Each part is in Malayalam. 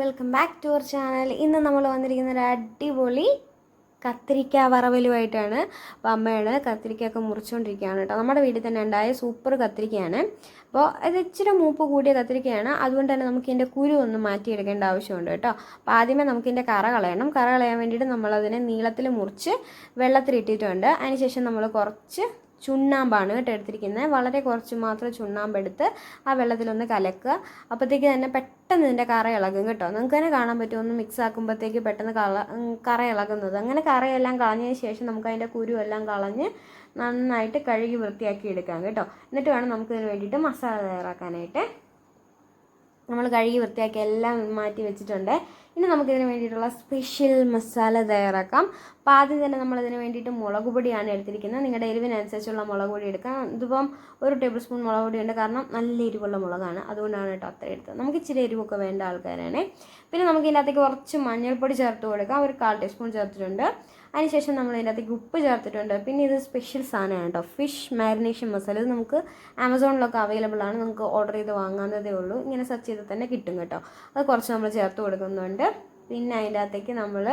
Welcome back to our channel ഇന്ന് നമ്മൾ വന്നിരിക്കുന്ന ഒരു അടിപൊളി കത്തിരിക്ക വറവലുമായിട്ടാണ് അപ്പോൾ അമ്മയാണ് കത്തിരിക്കയൊക്കെ മുറിച്ചുകൊണ്ടിരിക്കുകയാണ് കേട്ടോ. നമ്മുടെ വീട്ടിൽ തന്നെ ഉണ്ടായ സൂപ്പർ കത്തിരിക്കയാണ്. അപ്പോൾ ഇത് ഇച്ചിരി മൂപ്പ് കൂടിയ കത്തിരിക്കയാണ്. അതുകൊണ്ട് തന്നെ നമുക്ക് ഇതിന്റെ കുരു ഒന്ന് മാറ്റിയെടുക്കേണ്ട ആവശ്യമുണ്ട് കേട്ടോ. അപ്പോൾ ആദ്യമേ നമുക്ക് ഇതിന്റെ കറ കളയണം. കറ കളയാൻ വേണ്ടിയിട്ട് നമ്മളതിനെ നീളത്തിൽ മുറിച്ച് വെള്ളത്തിലിട്ടിട്ടുണ്ട്. അതിനുശേഷം നമ്മൾ കുറച്ച് ചുണ്ണാമ്പാണ് കേട്ടോ എടുത്തിരിക്കുന്നത്. വളരെ കുറച്ച് മാത്രം ചുണ്ണാമ്പ് എടുത്ത് ആ വെള്ളത്തിലൊന്ന് കലക്കുക. അപ്പോഴത്തേക്ക് തന്നെ പെട്ടെന്ന് ഇതിന്റെ കറ ഇളകും കേട്ടോ. നിങ്ങൾക്ക് തന്നെ കാണാൻ പറ്റും ഒന്ന് മിക്സ് ആക്കുമ്പോഴത്തേക്ക് പെട്ടെന്ന് കള കറ ഇളകുന്നത്. അങ്ങനെ കറയെല്ലാം കളഞ്ഞതിന് ശേഷം നമുക്ക് അതിന്റെ കുരു എല്ലാം കളഞ്ഞ് നന്നായിട്ട് കഴുകി വൃത്തിയാക്കി എടുക്കാം കേട്ടോ. എന്നിട്ട് വേണം നമുക്കിതിന് വേണ്ടിയിട്ട് മസാല തയ്യാറാക്കാനായിട്ട്. നമ്മൾ കഴുകി വൃത്തിയാക്കി എല്ലാം മാറ്റി വെച്ചിട്ടുണ്ട്. ഇനി നമുക്കിതിന് വേണ്ടിയിട്ടുള്ള സ്പെഷ്യൽ മസാല തയ്യാറാക്കാം. അപ്പോൾ ആദ്യം തന്നെ നമ്മളിതിന് വേണ്ടിയിട്ട് മുളക് പൊടിയാണ് എടുത്തിരിക്കുന്നത്. നിങ്ങളുടെ എരിവിനനുസരിച്ചുള്ള മുളക് പൊടി എടുക്കാം. ഇതിപ്പം ഒരു ടേബിൾ സ്പൂൺ മുളക് പൊടി ഉണ്ട്. കാരണം നല്ല എരിവുള്ള മുളകാണ്. അതുകൊണ്ടാണ് കേട്ടോ അത്ര എടുത്തത്. നമുക്ക് ഇച്ചിരി എരിവൊക്കെ വേണ്ട ആൾക്കാരാണ്. പിന്നെ നമുക്ക് ഇതിനകത്തേക്ക് കുറച്ച് മഞ്ഞൾപ്പൊടി ചേർത്ത് കൊടുക്കാം. ഒരു കാൽ ടീസ്പൂൺ ചേർത്തിട്ടുണ്ട്. അതിനുശേഷം നമ്മൾ ഇതിന്റെ അകത്തേക്ക് ഉപ്പ് ചേർത്തിട്ടുണ്ട്. പിന്നെ ഇത് സ്പെഷ്യൽ സാധനമാണ് കേട്ടോ. ഫിഷ് മാരിനേഷൻ മസാല ഇത് നമുക്ക് ആമസോണിലൊക്കെ അവൈലബിൾ ആണ്. നമുക്ക് ഓർഡർ ചെയ്ത് വാങ്ങാവുന്നതേ ഉള്ളൂ. ഇങ്ങനെ സെർച്ച് ചെയ്ത് തന്നെ കിട്ടും കേട്ടോ. അത് കുറച്ച് നമ്മൾ ചേർത്ത് കൊടുക്കുന്നുണ്ട്. പിന്നെ അതിന്റെ അകത്തേക്ക് നമ്മൾ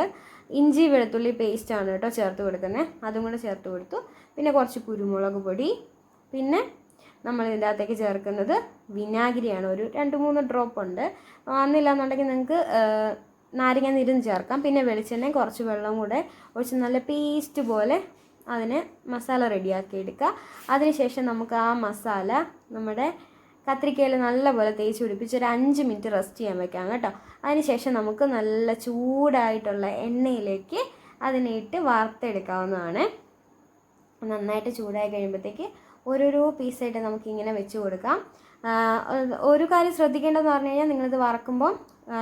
ഇഞ്ചി വെളുത്തുള്ളി ആണ് കേട്ടോ ചേർത്ത് കൊടുക്കുന്നത് അതും കൂടെ ചേർത്ത് കൊടുത്തു. പിന്നെ കുറച്ച് കുരുമുളക് പൊടി. പിന്നെ നമ്മൾ ഇതിന്റെ അകത്തേക്ക് ചേർക്കുന്നത് വിനാഗിരിയാണ്. ഒരു രണ്ട് മൂന്ന് ഡ്രോപ്പ് ഉണ്ട്. വന്നില്ല എന്നുണ്ടെങ്കിൽ നിങ്ങൾക്ക് നാരങ്ങ നീരും ചേർക്കാം. പിന്നെ വെളിച്ചെണ്ണയും കുറച്ച് വെള്ളം കൂടെ ഒഴിച്ച് നല്ല പേസ്റ്റ് പോലെ അതിനെ മസാല റെഡിയാക്കി എടുക്കുക. അതിനുശേഷം നമുക്ക് ആ മസാല നമ്മുടെ കത്രിക്കയിൽ നല്ലപോലെ തേച്ച് പിടിപ്പിച്ച് ഒരു അഞ്ച് മിനിറ്റ് റെസ്റ്റ് ചെയ്യാൻ വെക്കാം കേട്ടോ. അതിനുശേഷം നമുക്ക് നല്ല ചൂടായിട്ടുള്ള എണ്ണയിലേക്ക് അതിനെ ഇട്ട് വാർത്തെടുക്കാവുന്നതാണ് നന്നായിട്ട് ചൂടായി കഴിയുമ്പോഴത്തേക്ക് ഓരോരോ പീസായിട്ട് നമുക്കിങ്ങനെ വെച്ച് കൊടുക്കാം. ഒരു കാര്യം ശ്രദ്ധിക്കേണ്ടതെന്ന് പറഞ്ഞു കഴിഞ്ഞാൽ നിങ്ങളിത് വറക്കുമ്പോൾ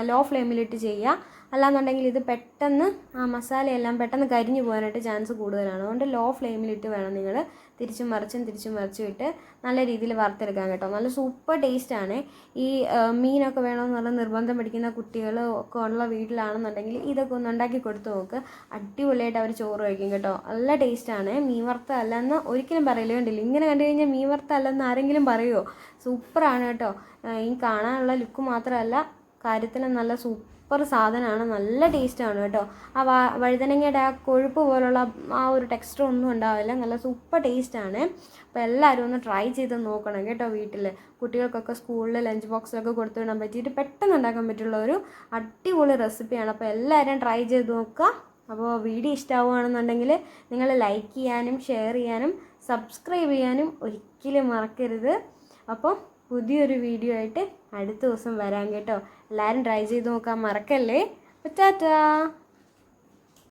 ലോ ഫ്ലെയിമിലിട്ട് ചെയ്യുക. അല്ലാന്നുണ്ടെങ്കിൽ ഇത് പെട്ടെന്ന് ആ മസാലയെല്ലാം പെട്ടെന്ന് കരിഞ്ഞു പോകാനായിട്ട് ചാൻസ് കൂടുതലാണ്. അതുകൊണ്ട് ലോ ഫ്ലെയിമിലിട്ട് വേണം നിങ്ങൾ തിരിച്ചും മറിച്ചും തിരിച്ചും മറിച്ചും ഇട്ട് നല്ല രീതിയിൽ വറുത്തെടുക്കാൻ കേട്ടോ. നല്ല സൂപ്പർ ടേസ്റ്റാണ് ഈ മീനൊക്കെ വേണമെന്നുള്ള നിർബന്ധം പിടിക്കുന്ന കുട്ടികൾ ഒക്കെ ഉള്ള വീട്ടിലാണെന്നുണ്ടെങ്കിൽ ഇതൊക്കെ ഒന്ന് ഉണ്ടാക്കി കൊടുത്തു നോക്ക്. അടിപൊളിയായിട്ട് അവർ ചോറ് കഴിക്കും കേട്ടോ. നല്ല ടേസ്റ്റാണ് മീൻ വറുത്ത അല്ലെന്ന് ഒരിക്കലും പറയില്ല കണ്ടില്ല. ഇങ്ങനെ കണ്ടു കഴിഞ്ഞാൽ മീൻ വറുത്ത അല്ലെന്ന് ആരെങ്കിലും പറയുമോ സൂപ്പറാണ് കേട്ടോ. ഈ കാണാനുള്ള ലുക്ക് മാത്രമല്ല കാര്യത്തിന് നല്ല സൂപ്പർ സാധനമാണ്. നല്ല ടേസ്റ്റാണ് കേട്ടോ. ആ വ വഴുതനങ്ങയുടെ ആ കൊഴുപ്പ് പോലുള്ള ആ ഒരു ടെക്സ്റ്റർ ഒന്നും ഉണ്ടാവില്ല. നല്ല സൂപ്പർ ടേസ്റ്റാണ് അപ്പോൾ എല്ലാവരും ഒന്ന് ട്രൈ ചെയ്ത് നോക്കണം കേട്ടോ വീട്ടിൽ കുട്ടികൾക്കൊക്കെ സ്കൂളിൽ ലഞ്ച് ബോക്സിലൊക്കെ കൊടുത്തു വിടാൻ പറ്റിയിട്ട് പെട്ടെന്ന് ഉണ്ടാക്കാൻ പറ്റുള്ള ഒരു അടിപൊളി റെസിപ്പിയാണ് അപ്പോൾ എല്ലാവരും ട്രൈ ചെയ്ത് നോക്കുക. അപ്പോൾ വീഡിയോ ഇഷ്ടമാവുകയാണെന്നുണ്ടെങ്കിൽ നിങ്ങൾ ലൈക്ക് ചെയ്യാനും ഷെയർ ചെയ്യാനും സബ്സ്ക്രൈബ് ചെയ്യാനും ഒരിക്കലും മറക്കരുത്. അപ്പോൾ പുതിയൊരു വീഡിയോ ആയിട്ട് അടുത്ത ദിവസം വരാം കേട്ടോ. എല്ലാവരും ട്രൈ ചെയ്ത് നോക്കാൻ മറക്കല്ലേ? ടാറ്റാ.